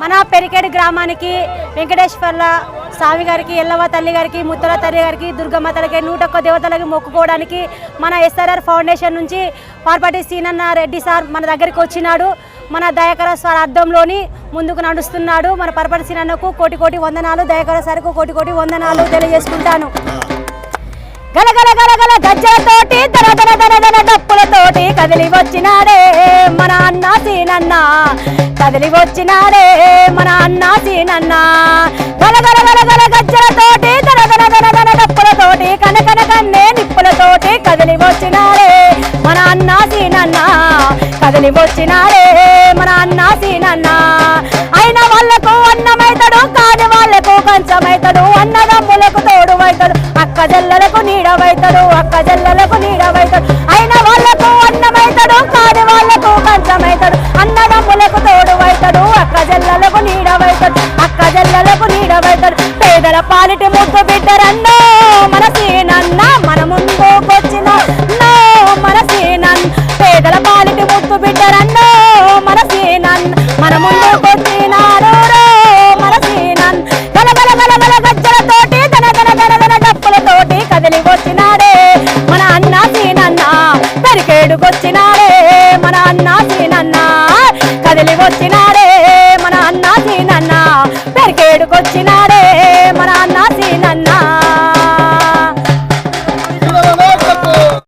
మన పెరికేడు గ్రామానికి వెంకటేశ్వర్ల స్వామి గారికి ఎల్లవ తల్లి గారికి ముత్తల తల్లి గారికి దుర్గమ్మ తల్లికి నూట ఒక్క దేవతలకి మొక్కుకోవడానికి మన ఎస్ఆర్ఆర్ ఫౌండేషన్ నుంచి పార్పటి సీనన్న రెడ్డి సార్ మన దగ్గరికి వచ్చినాడు. మన దయాకర సార్ అర్థంలోని ముందుకు నడుస్తున్నాడు. మన పరపటి సీనన్నకు కోటి కోటి వందనాలు దయాకర సార్కు కోటి కోటి వందనాలు తెలియజేసుకుంటాను. గలగల గలగల గజ్జలతోటి దర దర దర దర డప్పులతోటి కదిలి వచ్చినాడే సీనన్న కదిలి వచ్చినాడే మన అన్న సీనన్న. గలగల గలగల గజ్జలతోటి దర దర దర దర డప్పులతోటి కనకన కన్నే నిప్పులతోటి కదిలి వచ్చినాడే మన అన్న సీనన్న. కదిలి వచ్చినాడే మన అన్న సీనన్న. అయిన వాళ్ళకు అన్నమైతడు కాని వాళ్ళకు కంచమైతడు అన్నదమ్ములకు తోడు అవుతాడు అక్క జల్లలకు నీడవైతడు అక్క జల్లలకు నీడవైతడు అక్క జల్లలకు పేదల పాలిటి ముద్దు బిడ్డరన్నో మన సీనన్న మన ముందుకొచ్చిన నో మన సీనన్ పేదల పాలిటి ముద్దు బిడ్డరన్నో మన సీనన్ మన ముందుకొచ్చినాడు రో మన సీనన్ గల గల గల గల గజ్జలతోటి ధన ధన ధన ధన డప్పులతోటి కదిలి వచ్చినాడే మన అన్న సీనన్న పెరికేడుకొచ్చినాడే మన అన్న సీనన్న కదిలి వచ్చినాడే మార్కేడుకొచ్చినాడే మన అన్నా సీన